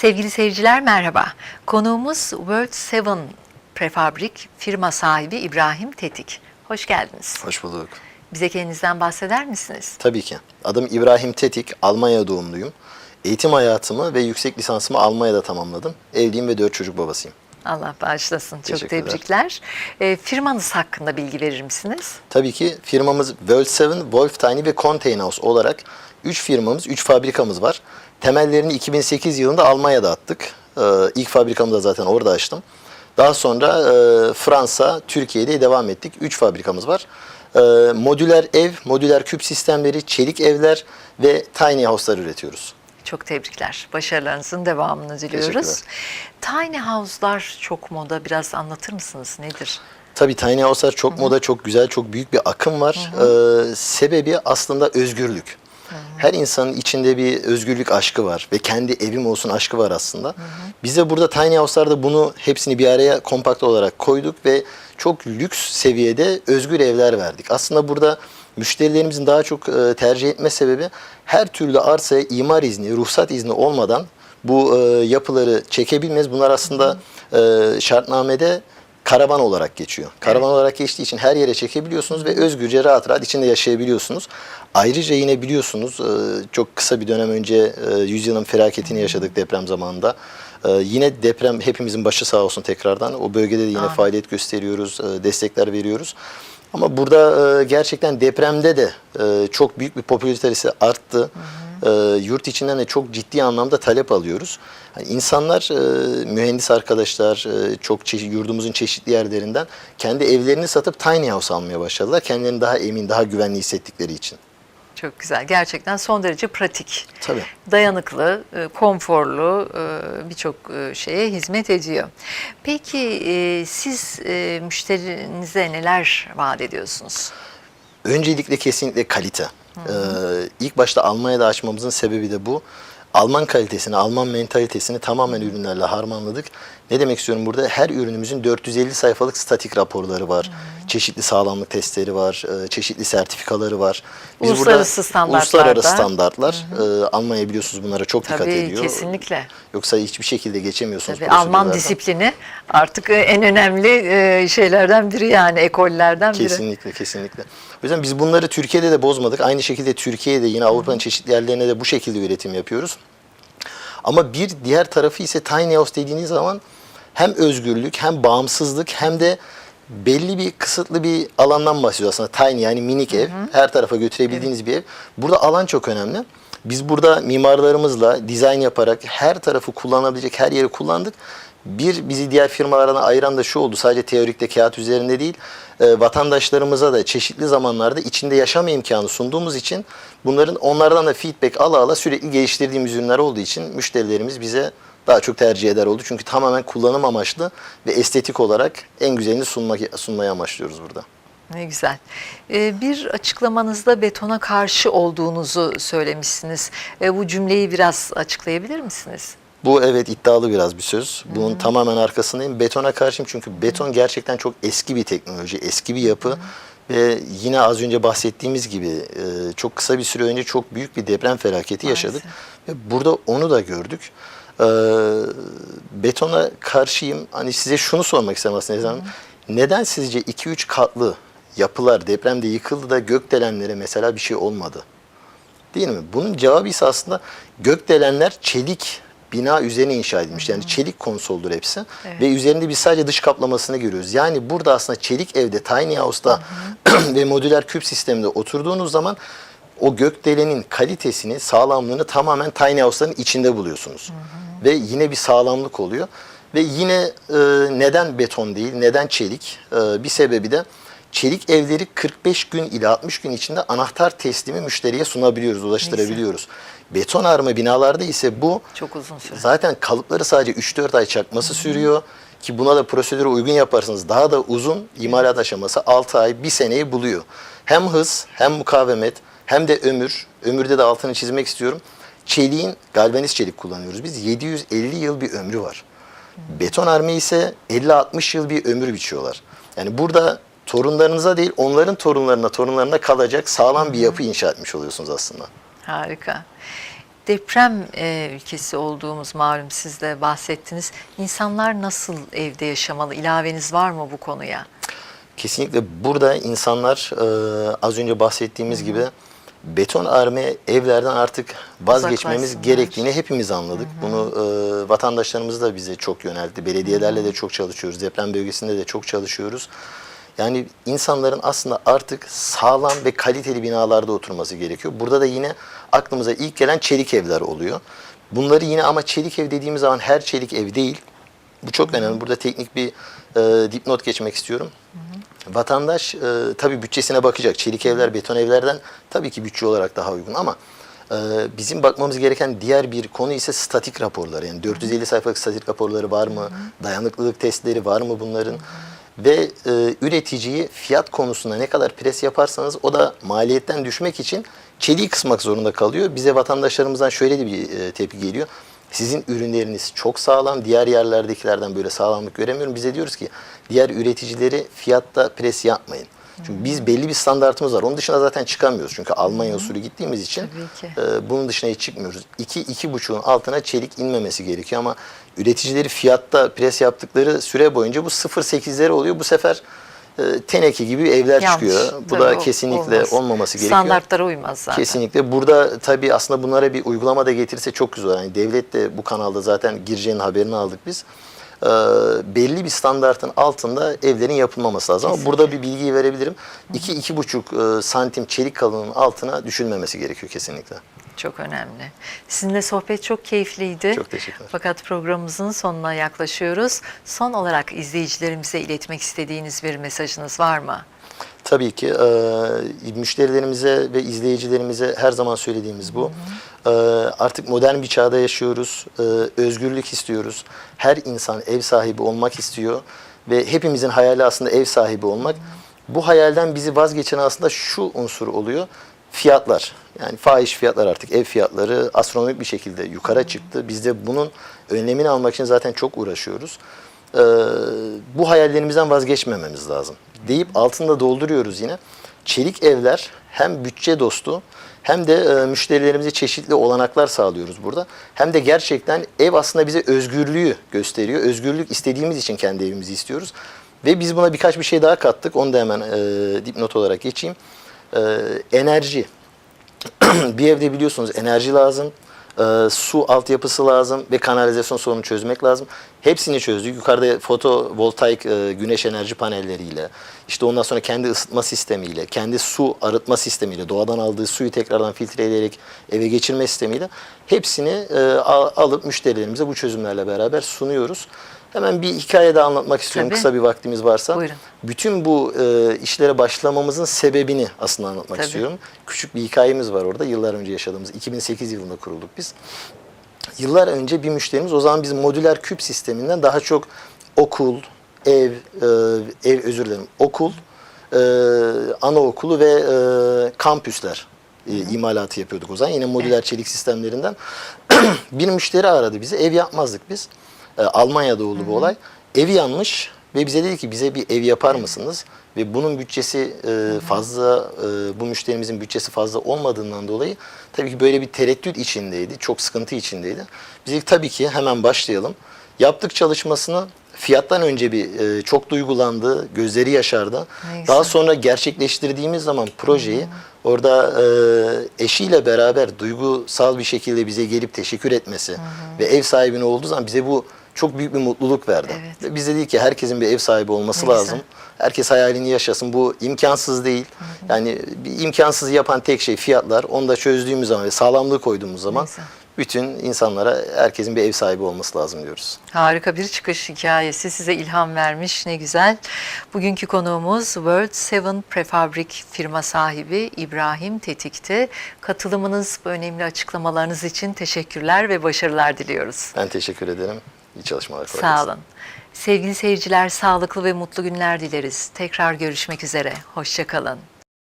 Sevgili seyirciler merhaba. Konuğumuz World Seven Prefabrik firma sahibi İbrahim Tetik. Hoş geldiniz. Hoş bulduk. Bize kendinizden bahseder misiniz? Tabii ki. Adım İbrahim Tetik, Almanya doğumluyum. Eğitim hayatımı ve yüksek lisansımı Almanya'da tamamladım. Evliyim ve dört çocuk babasıyım. Allah bağışlasın. Çok tebrikler. Ee, firmanız hakkında bilgi verir misiniz? Tabii ki firmamız World Seven, Wolf Tiny ve Contain House olarak 3 firmamız, 3 fabrikamız var. Temellerini 2008 yılında Almanya'da attık. Ee, ilk fabrikamı da zaten orada açtım. Daha sonra e, Fransa, Türkiye'de devam ettik. 3 fabrikamız var. Ee, modüler ev, modüler küp sistemleri, çelik evler ve tiny house'lar üretiyoruz. Çok tebrikler. Başarılarınızın devamını diliyoruz. Tiny house'lar çok moda. Biraz anlatır mısınız? Nedir? Tabii tiny house'lar çok moda, çok güzel, çok büyük bir akım var. Ee, sebebi aslında özgürlük. Her insanın içinde bir özgürlük aşkı var ve kendi evim olsun aşkı var aslında. Biz de burada tiny house'larda bunu hepsini bir araya kompakt olarak koyduk ve çok lüks seviyede özgür evler verdik. Aslında burada müşterilerimizin daha çok e, tercih etme sebebi her türlü arsaya imar izni, ruhsat izni olmadan bu e, yapıları çekebilmez. Bunlar aslında e, şartnamede karavan olarak geçiyor. Karavan olarak geçtiği için her yere çekebiliyorsunuz ve özgürce rahat rahat içinde yaşayabiliyorsunuz. Ayrıca yine biliyorsunuz e, çok kısa bir dönem önce e, yüzyılın felaketini yaşadık deprem zamanında. E, Yine deprem hepimizin başı sağ olsun tekrardan. O bölgede de yine Amin. faaliyet gösteriyoruz, e, destekler veriyoruz. Ama burada e, gerçekten depremde de e, çok büyük bir popülaritesi arttı. E, Yurt içinden de çok ciddi anlamda talep alıyoruz. Yani insanlar, e, mühendis arkadaşlar, e, çok çeşit, yurdumuzun çeşitli yerlerinden kendi evlerini satıp tiny house almaya başladılar. Kendilerini daha emin, daha güvenli hissettikleri için. Çok güzel. Gerçekten son derece pratik. Tabii. Dayanıklı, e, konforlu e, birçok e, şeye hizmet ediyor. Peki siz müşterinize neler vaat ediyorsunuz? Öncelikle kesinlikle kalite. Ee, ilk başta Almanya'da açmamızın sebebi de bu. Alman kalitesini, Alman mentalitesini tamamen ürünlerle harmanladık. Ne demek istiyorum burada? Her ürünümüzün 450 sayfalık statik raporları var. Çeşitli sağlamlık testleri var, e, çeşitli sertifikaları var. Uluslararası standartlarda. Uluslararası standarttlar. Ee, Almanya biliyorsunuz bunlara çok dikkat Tabii ediyor. kesinlikle. Yoksa hiçbir şekilde geçemiyorsunuz. Tabii Alman disiplini artık e, en önemli e, şeylerden biri yani ekollerden biri. Kesinlikle kesinlikle. O yüzden biz bunları Türkiye'de de bozmadık. Aynı şekilde Türkiye'de yine Avrupa'nın çeşitli yerlerine de bu şekilde üretim yapıyoruz. Ama bir diğer tarafı ise tiny house dediğiniz zaman hem özgürlük hem bağımsızlık hem de belli bir kısıtlı bir alandan bahsediyoruz aslında. Tiny yani minik ev. Her tarafa götürebildiğiniz bir ev. Burada alan çok önemli. Biz burada mimarlarımızla dizayn yaparak her tarafı kullanabilecek her yeri kullandık. Bir bizi diğer firmalardan ayıran da şu oldu. Sadece teorikte kağıt üzerinde değil, e, vatandaşlarımıza da çeşitli zamanlarda içinde yaşama imkanı sunduğumuz için bunların onlardan da feedback ala ala sürekli geliştirdiğimiz ürünler olduğu için müşterilerimiz bize daha çok tercih eder oldu. Çünkü tamamen kullanım amaçlı ve estetik olarak en güzelini sunmak, sunmaya amaçlıyoruz burada. Ne güzel. E, bir açıklamanızda betona karşı olduğunuzu söylemişsiniz. E, bu cümleyi biraz açıklayabilir misiniz? Bu evet iddialı biraz bir söz. Bunun tamamen arkasındayım. Betona karşıyım çünkü beton gerçekten çok eski bir teknoloji, eski bir yapı. Ve yine az önce bahsettiğimiz gibi e, çok kısa bir süre önce çok büyük bir deprem felaketi yaşadık. Ve burada onu da gördük. E, betona karşıyım. Hani size şunu sormak istedim aslında Ezan. Neden sizce 2-3 katlı yapılar depremde yıkıldı da gökdelenlere mesela bir şey olmadı? Değil mi? Bunun cevabı ise aslında gökdelenler çelik bina üzerine inşa edilmiş. Yani çelik konsoldur hepsi. Ve üzerinde biz sadece dış kaplamasını görüyoruz. Yani burada aslında çelik evde, tiny house'da ve modüler küp sisteminde oturduğunuz zaman o gökdelenin kalitesini, sağlamlığını tamamen tiny house'ların içinde buluyorsunuz. Ve yine bir sağlamlık oluyor. Ve yine e, neden beton değil, neden çelik? E, bir sebebi de çelik evleri 45 gün ile 60 gün içinde anahtar teslimi müşteriye sunabiliyoruz, ulaştırabiliyoruz. Beton arma binalarda ise bu Çok uzun süre. zaten kalıpları sadece 3-4 ay çakması sürüyor. Ki buna da prosedüre uygun yaparsanız daha da uzun imalat aşaması 6 ay, 1 seneyi buluyor. Hem hız, hem mukavemet, hem de ömür. Ömürde de altını çizmek istiyorum. Çeliğin, galvaniz çelik kullanıyoruz biz. 750 yıl bir ömrü var. Beton arme ise 50-60 yıl bir ömür biçiyorlar. Yani burada torunlarınıza değil onların torunlarına torunlarına kalacak sağlam bir yapı inşa etmiş oluyorsunuz aslında. Harika. deprem e, ülkesi olduğumuz malum siz de bahsettiniz. İnsanlar nasıl evde yaşamalı? İlaveniz var mı bu konuya? Kesinlikle burada insanlar e, az önce bahsettiğimiz gibi beton arme evlerden artık vazgeçmemiz gerektiğini hepimiz anladık. Bunu e, vatandaşlarımız da bize çok yöneltti. Belediyelerle de çok çalışıyoruz. Deprem bölgesinde de çok çalışıyoruz. Yani insanların aslında artık sağlam ve kaliteli binalarda oturması gerekiyor. Burada da yine aklımıza ilk gelen çelik evler oluyor. Bunları yine ama çelik ev dediğimiz zaman her çelik ev değil. Bu çok önemli. Burada teknik bir e, dipnot geçmek istiyorum. Vatandaş e, tabii bütçesine bakacak. Çelik evler, beton evlerden tabii ki bütçe olarak daha uygun ama e, bizim bakmamız gereken diğer bir konu ise statik raporları. Yani 450 sayfalık statik raporları var mı? Dayanıklılık testleri var mı bunların? Ve e, üreticiyi fiyat konusunda ne kadar pres yaparsanız o da maliyetten düşmek için çeliği kısmak zorunda kalıyor. Bize vatandaşlarımızdan şöyle de bir e, tepki geliyor. Sizin ürünleriniz çok sağlam. Diğer yerlerdekilerden böyle sağlamlık göremiyorum. Bize diyoruz ki diğer üreticileri fiyatta pres yapmayın. Çünkü biz belli bir standartımız var. Onun dışına zaten çıkamıyoruz. Çünkü Almanya usulü gittiğimiz için e, bunun dışına hiç çıkmıyoruz. 2 iki, iki buçuğun altına çelik inmemesi gerekiyor ama üreticileri fiyatta pres yaptıkları süre boyunca bu 0.8'leri oluyor. Bu sefer teneke gibi evler Yanlış. çıkıyor. Bu Tabii da o- kesinlikle olmaz. olmaması gerekiyor. Standartlara uymaz zaten. Kesinlikle. Burada tabii aslında bunlara bir uygulama da getirse çok güzel. Yani devlet de bu kanalda zaten gireceğinin haberini aldık biz. Ee, belli bir standartın altında evlerin yapılmaması lazım. Ama burada bir bilgiyi verebilirim. 2-2,5 e, santim çelik kalınlığının altına düşülmemesi gerekiyor kesinlikle. Çok önemli. Sizinle sohbet çok keyifliydi. Çok teşekkürler. Fakat programımızın sonuna yaklaşıyoruz. Son olarak izleyicilerimize iletmek istediğiniz bir mesajınız var mı? Tabii ki e, müşterilerimize ve izleyicilerimize her zaman söylediğimiz bu. E, artık modern bir çağda yaşıyoruz. E, özgürlük istiyoruz. Her insan ev sahibi olmak istiyor ve hepimizin hayali aslında ev sahibi olmak. Bu hayalden bizi vazgeçen aslında şu unsur oluyor. Fiyatlar. Yani fahiş fiyatlar artık ev fiyatları astronomik bir şekilde yukarı çıktı. Biz de bunun önlemini almak için zaten çok uğraşıyoruz. Ee, bu hayallerimizden vazgeçmememiz lazım. Deyip altında dolduruyoruz yine. Çelik evler hem bütçe dostu hem de e, müşterilerimize çeşitli olanaklar sağlıyoruz burada. Hem de gerçekten ev aslında bize özgürlüğü gösteriyor. Özgürlük istediğimiz için kendi evimizi istiyoruz. Ve biz buna birkaç bir şey daha kattık. Onu da hemen e, dipnot olarak geçeyim. E, enerji. bir evde biliyorsunuz enerji lazım, e, su altyapısı lazım ve kanalizasyon sorunu çözmek lazım. Hepsini çözdük. Yukarıda fotovoltaik e, güneş enerji panelleriyle, işte ondan sonra kendi ısıtma sistemiyle, kendi su arıtma sistemiyle, doğadan aldığı suyu tekrardan filtreleyerek eve geçirme sistemiyle hepsini e, al- alıp müşterilerimize bu çözümlerle beraber sunuyoruz. Hemen bir hikaye de anlatmak istiyorum Tabii. kısa bir vaktimiz varsa. Buyurun. Bütün bu e, işlere başlamamızın sebebini aslında anlatmak Tabii. istiyorum. Küçük bir hikayemiz var orada. Yıllar önce yaşadığımız 2008 yılında kurulduk biz. Yıllar önce bir müşterimiz o zaman biz modüler küp sisteminden daha çok okul, ev, e, ev özür dilerim, okul, e, anaokulu ve e, kampüsler e, imalatı yapıyorduk o zaman. Yine modüler çelik sistemlerinden. bir müşteri aradı bizi. Ev yapmazdık biz. E, Almanya'da oldu bu olay. Evi yanmış ve bize dedi ki bize bir ev yapar mısınız? Ve bunun bütçesi e, fazla, e, bu müşterimizin bütçesi fazla olmadığından dolayı tabii ki böyle bir tereddüt içindeydi. Çok sıkıntı içindeydi. Biz dedik tabii ki hemen başlayalım. Yaptık çalışmasını. Fiyattan önce bir e, çok duygulandı, gözleri yaşardı. Ne Daha sonra gerçekleştirdiğimiz zaman projeyi orada e, eşiyle beraber duygusal bir şekilde bize gelip teşekkür etmesi ve ev sahibine olduğu zaman bize bu çok büyük bir mutluluk verdi. Evet. Ve biz dedik ki herkesin bir ev sahibi olması Ne güzel. lazım. Herkes hayalini yaşasın. Bu imkansız değil. Yani bir imkansız yapan tek şey fiyatlar. Onu da çözdüğümüz zaman ve sağlamlığı koyduğumuz zaman güzel. bütün insanlara herkesin bir ev sahibi olması lazım diyoruz. Harika bir çıkış hikayesi size ilham vermiş ne güzel. Bugünkü konuğumuz World Seven Prefabrik firma sahibi İbrahim Tetik'ti. Katılımınız bu önemli açıklamalarınız için teşekkürler ve başarılar diliyoruz. Ben teşekkür ederim. İyi çalışmalar. kolay Sağ olun. Sevgili seyirciler sağlıklı ve mutlu günler dileriz. Tekrar görüşmek üzere. Hoşçakalın.